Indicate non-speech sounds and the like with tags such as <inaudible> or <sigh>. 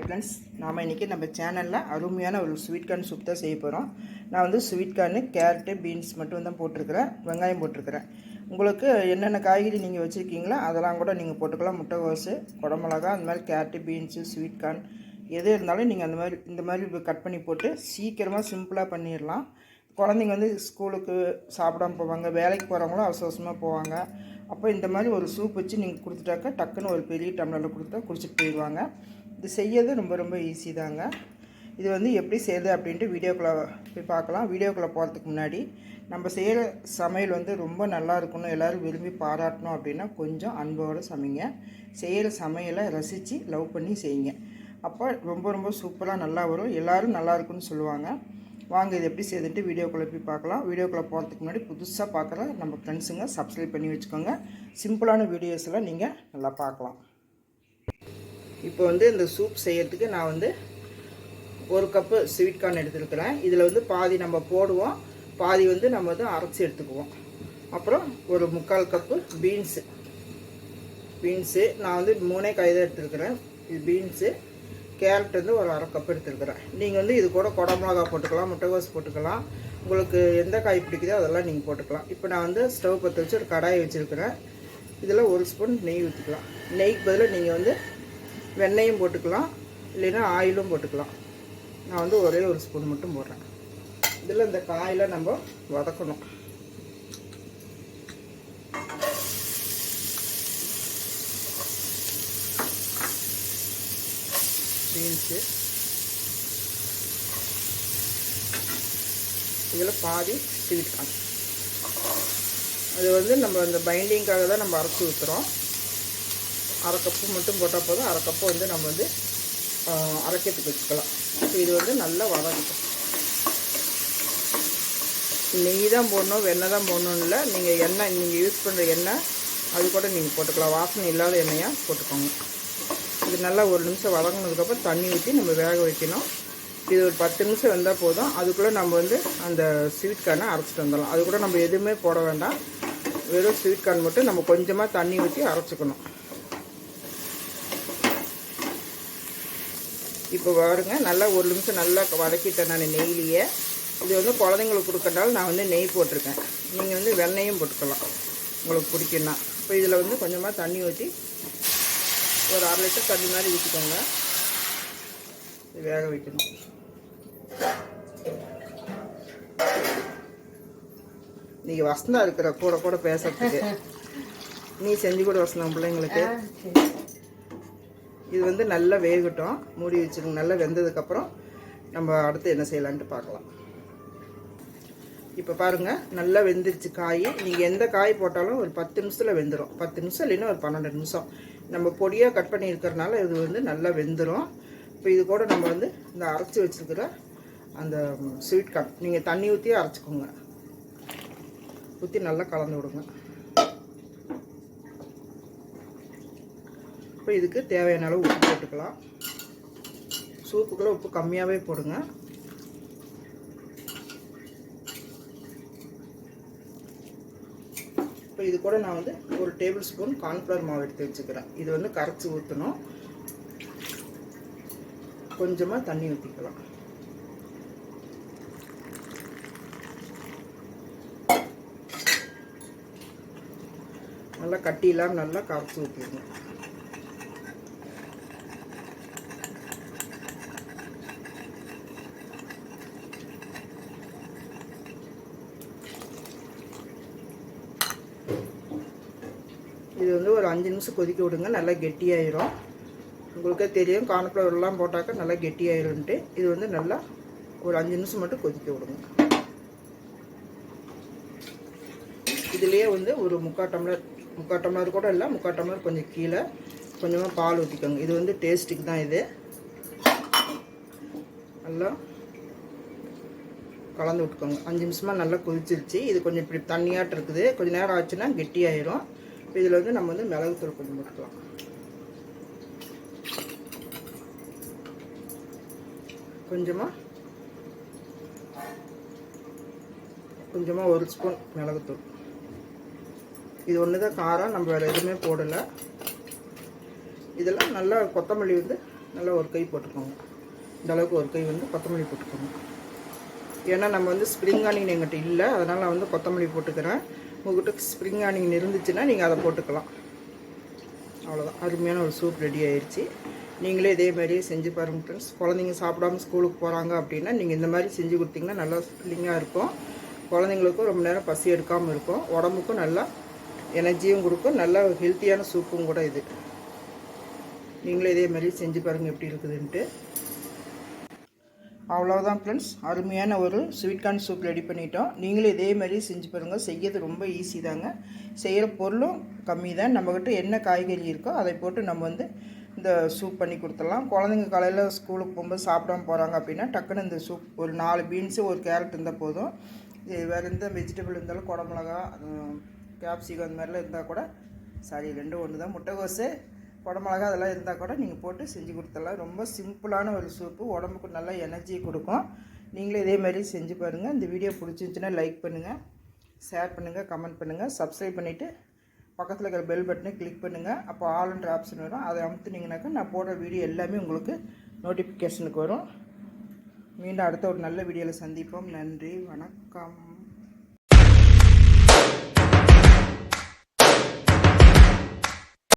Hi friends நாம் இன்றைக்கி நம்ம சேனலில் அருமையான ஒரு ஸ்வீட் கார்ன் சூப் தான் செய்ய போகிறோம் நான் வந்து ஸ்வீட் கார்னு கேரட்டு பீன்ஸ் மட்டும் தான் போட்டிருக்கிறேன். வெங்காயம் போட்டிருக்கிறேன். உங்களுக்கு என்னென்ன காய்கறி நீங்கள் வச்சுருக்கீங்களோ அதெல்லாம் கூட நீங்கள் போட்டுக்கலாம். முட்டைகோசு குடமிளகா அந்த மாதிரி கேரட்டு பீன்ஸு ஸ்வீட் கார்ன் எது இருந்தாலும் நீங்கள் அந்த மாதிரி இந்த மாதிரி கட் பண்ணி போட்டு சீக்கிரமாக சிம்பிளாக பண்ணிடலாம். குழந்தைங்க வந்து ஸ்கூலுக்கு சாப்பிடாம போவாங்க. வேலைக்கு போகிறவங்களும் அவசர அவசரமாக போவாங்க. அப்போ இந்த மாதிரி ஒரு சூப் வச்சு நீங்கள் கொடுத்துட்டாக்கா டக்குன்னு ஒரு பெரிய டம்ளரில் கொடுத்தா குடிச்சிட்டு போயிடுவாங்க. இது செய்யறது ரொம்ப ரொம்ப ஈஸி தாங்க. இது வந்து எப்படி செய்யுது அப்படின்ட்டு வீடியோக்குள்ளே போய் பார்க்கலாம். வீடியோக்குள்ளே போகிறதுக்கு முன்னாடி நம்ம செய்கிற சமையல் வந்து ரொம்ப நல்லா இருக்கணும் எல்லோரும் விரும்பி பாராட்டணும் அப்படின்னா கொஞ்சம் அன்போடு சமைங்க. செய்கிற சமையலை ரசித்து லவ் பண்ணி செய்யுங்க. அப்போ ரொம்ப ரொம்ப சூப்பராக நல்லா வரும். எல்லோரும் நல்லா இருக்குன்னு சொல்லுவாங்க. வாங்க இது எப்படி செய்துட்டு வீடியோக்குள்ளே போய் பார்க்கலாம். வீடியோக்குள்ளே போகிறதுக்கு முன்னாடி புதுசாக பார்க்குற நம்ம ஃப்ரெண்ட்ஸுங்க சப்ஸ்கிரைப் பண்ணி வச்சுக்கோங்க. சிம்பிளான வீடியோஸெல்லாம் நீங்கள் நல்லா பார்க்கலாம். இப்போ வந்து இந்த சூப் செய்யறதுக்கு நான் வந்து ஒரு கப்பு ஸ்வீட் கார்ன் எடுத்துருக்கிறேன். இதில் வந்து பாதி நம்ம போடுவோம். பாதி வந்து நம்ம வந்து அரைச்சி எடுத்துக்குவோம். அப்புறம் ஒரு முக்கால் கப்பு பீன்ஸு பீன்ஸு நான் வந்து மூணே காய் தான் எடுத்துருக்கிறேன். இது பீன்ஸு கேரட் வந்து ஒரு அரை கப் எடுத்துருக்குறேன். நீங்கள் வந்து இது கூட குடமிளகா போட்டுக்கலாம் முட்டைகோஸ் போட்டுக்கலாம். உங்களுக்கு எந்த காய் பிடிக்குதோ அதெல்லாம் நீங்கள் போட்டுக்கலாம். இப்போ நான் வந்து ஸ்டவ் பற்ற வச்சு ஒரு கடாயை வச்சுருக்கிறேன். இதில் ஒரு ஸ்பூன் நெய் ஊற்றிக்கலாம் நெய்க்கு பதிலாக நீங்கள் வந்து வெண்ணெயும் போட்டுக்கலாம் இல்லைன்னா ஆயிலும் போட்டுக்கலாம். நான் வந்து ஒரே ஒரு ஸ்பூன் மட்டும் போடுறேன். இதில் இந்த காயில் நம்ம வதக்கணும். பீன்ஸு. இதில் பாதி ஸ்வீட் அது வந்து நம்ம இந்த பைண்டிங்காக தான் நம்ம அரைச்சி ஊற்றுறோம் அரை கப்பு மட்டும் போட்டால் போதும். அரை கப்பு வந்து நம்ம வந்து அரைக்கிறதுக்கு வச்சுக்கலாம். இப்போ இது வந்து நல்லா வதக்கட்டும் நெய் தான் போடணும் வெண்ணெய் தான் போடணும் இல்லை. நீங்கள் எண்ணெய் நீங்கள் யூஸ் பண்ணுற எண்ணெய் அது கூட நீங்கள் போட்டுக்கலாம். வாசனை இல்லாத எண்ணெயாக போட்டுக்கோங்க. இது நல்லா ஒரு நிமிஷம் வதங்கினதுக்கப்புறம் தண்ணி ஊற்றி நம்ம வேக வைக்கணும். இது ஒரு பத்து நிமிஷம் வந்தால் போதும். அதுக்குள்ளே நம்ம வந்து அந்த ஸ்வீட் கார்னை அரைச்சிட்டு வந்துடலாம். அது கூட நம்ம எதுவுமே போட வேண்டாம். வெறும் ஸ்வீட் கார்ன் மட்டும் நம்ம கொஞ்சமாக தண்ணி ஊற்றி அரைச்சிக்கணும். இப்போ பாருங்க நல்லா ஒரு நிமிஷம் நல்லா வதக்கிட்டேன் நான் நெய்லியே. இது வந்து குழந்தைங்களுக்கு கொடுக்கறதால நான் வந்து நெய் போட்டிருக்கேன். நீங்கள் வந்து வெண்ணெயும் போட்டுக்கலாம் உங்களுக்கு பிடிக்குன்னா இப்போ இதில் வந்து கொஞ்சமாக தண்ணி ஊற்றி ஒரு அரை லிட்டர் தண்ணி மாதிரி ஊற்றிக்கோங்க வேக வைக்கணும். நீங்கள் வசந்தா இருக்கிற கூட கூட பேசுறதுக்கு. <laughs> நீ செஞ்சு கூட வசந்தம் பிள்ளைங்களுக்கு. இது வந்து நல்லா வேகட்டும். மூடி வச்சுருங்க. நல்லா வெந்ததுக்கப்புறம் நம்ம அடுத்து என்ன செய்யலான்ட்டு பார்க்கலாம். இப்போ பாருங்கள் நல்லா வெந்துருச்சு காய். நீங்கள் எந்த காய் போட்டாலும் ஒரு பத்து நிமிஷத்தில் வெந்துடும் பத்து நிமிஷம் இல்லைன்னா ஒரு பன்னெண்டு நிமிஷம். நம்ம பொடியாக கட் பண்ணி இருக்கிறனால இது வந்து நல்லா வெந்துடும் இப்போ இது கூட நம்ம வந்து இந்த அரைச்சி வச்சுருக்கிற அந்த ஸ்வீட் கார்ன் நீங்கள் தண்ணி ஊற்றி அரைச்சிக்கோங்க. ஊற்றி நல்லா கலந்து விடுங்க. இப்போ இதுக்கு தேவையான அளவு உப்பு போட்டுக்கலாம். சூப்புக்குள்ளே உப்பு கம்மியாகவே போடுங்க. இப்போ இது கூட நான் வந்து ஒரு டேபிள் ஸ்பூன் கார்ன்ஃப்ளவர் மாவு எடுத்து வச்சுக்கிறேன். இது வந்து கரைச்சி ஊற்றணும் கொஞ்சமாக தண்ணி ஊற்றிக்கலாம் நல்லா கட்டிலாம் நல்லா கரைச்சி ஊற்றிடுங்க இது வந்து ஒரு அஞ்சு நிமிஷம் கொதிக்க விடுங்க நல்லா கெட்டியாயிரும். உங்களுக்கே தெரியும் கார்ன்ஃப்ளவர்லாம் போட்டாக்கா நல்லா கெட்டியாயிரும்ட்டு. இது வந்து நல்லா ஒரு அஞ்சு நிமிஷம் மட்டும் கொதிக்க விடுங்க. இதுலேயே வந்து ஒரு முக்கால் டம்ளர் முக்கால் டம்ளர் கூட இல்லை முக்கால் டம்ளர் கொஞ்சம் கீழே கொஞ்சமாக பால் ஊற்றிக்கோங்க இது வந்து டேஸ்ட்டுக்கு தான் இது. நல்லா கலந்து விட்டுக்கோங்க. அஞ்சு நிமிஷமாக நல்லா கொதிச்சிருச்சு. இது கொஞ்சம் இப்படி தண்ணியாட்டு இருக்குது. கொஞ்சம் நேரம் ஆச்சுன்னா கெட்டியாயிரும். இப்போ இதில் வந்து நம்ம வந்து மிளகுத்தூள் கொஞ்சம் போட்டுக்கலாம் கொஞ்சமாக கொஞ்சமாக ஒரு ஸ்பூன் மிளகுத்தூள் இது ஒன்று தான் காரம் நம்ம வேறு எதுவுமே போடலை. இதெல்லாம் நல்லா கொத்தமல்லி வந்து நல்லா ஒரு கை போட்டுக்கோங்க. இந்த அளவுக்கு ஒரு கை வந்து கொத்தமல்லி போட்டுக்கோங்க. ஏன்னா நம்ம வந்து ஸ்ப்ரிங் ஆனியன் எங்கிட்ட இல்லை அதனால் நான் வந்து கொத்தமல்லி போட்டுக்கிறேன். உங்கள்கிட்ட ஸ்ப்ரிங் ஆனியன் இருந்துச்சுன்னா நீங்கள் அதை போட்டுக்கலாம். அவ்வளோதான் அருமையான ஒரு சூப் ரெடி ஆயிடுச்சு நீங்களே இதே மாதிரியே செஞ்சு பாருங்க ஃப்ரெண்ட்ஸ் குழந்தைங்க சாப்பிடாம ஸ்கூலுக்கு போகிறாங்க அப்படின்னா நீங்கள் இந்த மாதிரி செஞ்சு கொடுத்தீங்கன்னா நல்லா ஃபில்லிங்காக இருக்கும். குழந்தைங்களுக்கும் ரொம்ப நேரம் பசி எடுக்காமல் இருக்கும். உடம்புக்கும் நல்லா எனர்ஜியும் கொடுக்கும். நல்ல ஹெல்த்தியான சூப்பும் கூட இது. நீங்களே இதே மாதிரி செஞ்சு பாருங்கள் எப்படி இருக்குதுன்ட்டு. அவ்வளோதான் ஃப்ரெண்ட்ஸ் அருமையான ஒரு ஸ்வீட் கார்ன் சூப் ரெடி பண்ணிட்டோம். நீங்களும் இதே மாதிரி செஞ்சு பாருங்கள் செய்யறது ரொம்ப ஈஸி தாங்க. செய்கிற பொருளும் கம்மி தான். நம்மக்கிட்ட என்ன காய்கறி இருக்கோ அதை போட்டு நம்ம வந்து இந்த சூப் பண்ணி கொடுத்துடலாம். குழந்தைங்க காலையில் ஸ்கூலுக்கு போகும்போது சாப்பிடாம போகிறாங்க அப்படின்னா டக்குன்னு இந்த சூப் ஒரு நாலு பீன்ஸு ஒரு கேரட் இருந்தால் போதும். வேறு எந்த வெஜிடபிள் இருந்தாலும் குடமிளகா கேப்சிகம் அந்த மாதிரிலாம் இருந்தால் கூட சாரி ரெண்டும் ஒன்று தான் முட்டைகோஸு குடமிளகா அதெல்லாம் இருந்தால் கூட நீங்கள் போட்டு செஞ்சு கொடுத்துடலாம். ரொம்ப சிம்பிளான ஒரு சூப்பு. உடம்புக்கு நல்லா எனர்ஜி கொடுக்கும். நீங்களும் இதே மாதிரி செஞ்சு பாருங்கள் இந்த வீடியோ பிடிச்சிருந்துச்சுன்னா லைக் பண்ணுங்கள் ஷேர் பண்ணுங்கள் கமெண்ட் பண்ணுங்கள் சப்ஸ்கிரைப் பண்ணிவிட்டு பக்கத்தில் இருக்கிற பெல் பட்டனை கிளிக் பண்ணுங்கள் அப்போ ஆல்ன்ற ஆப்ஷன் வரும். அதை அமுத்துனீங்கனாக்கா நான் போடுற வீடியோ எல்லாமே உங்களுக்கு நோட்டிஃபிகேஷனுக்கு வரும். மீண்டும் அடுத்த ஒரு நல்ல வீடியோவில் சந்திப்போம். நன்றி வணக்கம்.